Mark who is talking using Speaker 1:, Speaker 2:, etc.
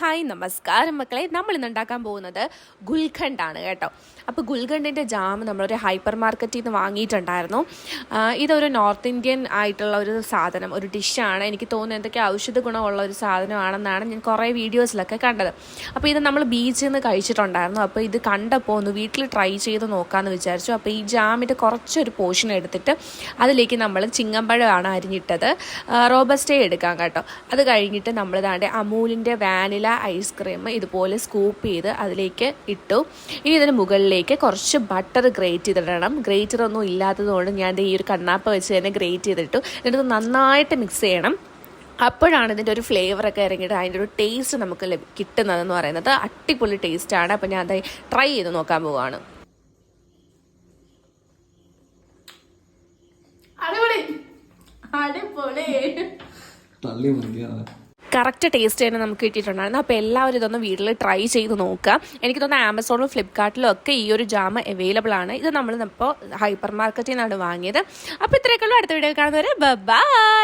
Speaker 1: Hi നമസ്കാരം മക്കളെ. നമ്മൾ ഇന്ന് ഉണ്ടാക്കാൻ പോകുന്നത് ഗുൽഖണ്ഡാണ് കേട്ടോ. അപ്പോൾ ഗുൽഖണ്ഡിന്റെ ജാം നമ്മളൊരു ഹൈപ്പർ മാർക്കറ്റിൽ നിന്ന് വാങ്ങിയിട്ടുണ്ടായിരുന്നു. ഇതൊരു നോർത്ത് ഇന്ത്യൻ ആയിട്ടുള്ള ഒരു സാധനം ഒരു ഡിഷാണ്. എനിക്ക് തോന്നുന്നത് എന്തൊക്കെ ഔഷധ ഗുണമുള്ള ഒരു സാധനമാണെന്നാണ് ഞാൻ കുറേ വീഡിയോസിലൊക്കെ കണ്ടത്. അപ്പോൾ ഇത് നമ്മൾ ബീച്ചിൽ നിന്ന് കഴിച്ചിട്ടുണ്ടായിരുന്നു. അപ്പോൾ ഇത് കണ്ടപ്പോൾ ഒന്ന് വീട്ടിൽ ട്രൈ ചെയ്ത് നോക്കാമെന്ന് വിചാരിച്ചു. അപ്പോൾ ഈ ജാമിന്റെ കുറച്ചൊരു പോർഷൻ എടുത്തിട്ട് അതിലേക്ക് നമ്മൾ ചിങ്ങമ്പഴമാണ് അരിഞ്ഞിട്ടത്. റോബസ്റ്റേ എടുക്കാം കേട്ടോ. അത് കഴിഞ്ഞിട്ട് നമ്മൾ ദാണ്ട് അമൂലിന്റെ വാനില ഐസ്ക്രീം ഇതുപോലെ സ്കൂപ്പ് ചെയ്ത് അതിലേക്ക് ഇട്ടു. ഇനി ഇതിന് മുകളിലേക്ക് കുറച്ച് ബട്ടർ ഗ്രേറ്റ് ചെയ്തിടണം. ഗ്രേറ്റർ ഒന്നും ഇല്ലാത്തതുകൊണ്ട് ഞാൻ ദേ ഈ ഒരു കണ്ണാപ്പ വെച്ച് തന്നെ ഗ്രേറ്റ് ചെയ്തിട്ടു. എന്നിട്ട് നന്നായിട്ട് മിക്സ് ചെയ്യണം. അപ്പോഴാണ് ഇതിന്റെ ഒരു ഫ്ലേവറൊക്കെ ഇറങ്ങിയിട്ട് അതിന്റെ ഒരു ടേസ്റ്റ് നമുക്ക് കിട്ടുന്നതെന്ന് പറയുന്നത്. അടിപൊളി ടേസ്റ്റാണ് അപ്പോൾ ഞാൻ അത് ട്രൈ ചെയ്ത് നോക്കാൻ പോവുകയാണ്
Speaker 2: അടിപൊളി. അടിപൊളി.
Speaker 3: തള്ളി മറിക്കാതെ
Speaker 1: കറക്റ്റ് ടേസ്റ്റ് തന്നെ നമുക്ക് കിട്ടിയിട്ടുണ്ടായിരുന്നു. അപ്പോൾ എല്ലാവരും ഇതൊന്ന് വീട്ടിൽ ട്രൈ ചെയ്ത് നോക്കുക. എനിക്ക് തോന്നുന്നു ആമസോണിലും ഫ്ലിപ്കാർട്ടിലും ഒക്കെ ഈ ഒരു ജാം അവൈലബിൾ ആണ്. ഇത് നമ്മൾ ഇപ്പോൾ ഹൈപ്പർ മാർക്കറ്റിൽ നിന്നാണ് വാങ്ങിയത്. അപ്പോൾ ഇത്രയൊക്കെയുള്ളൂ അടുത്ത വീഡിയോ കാണുന്നവരെ ബൈ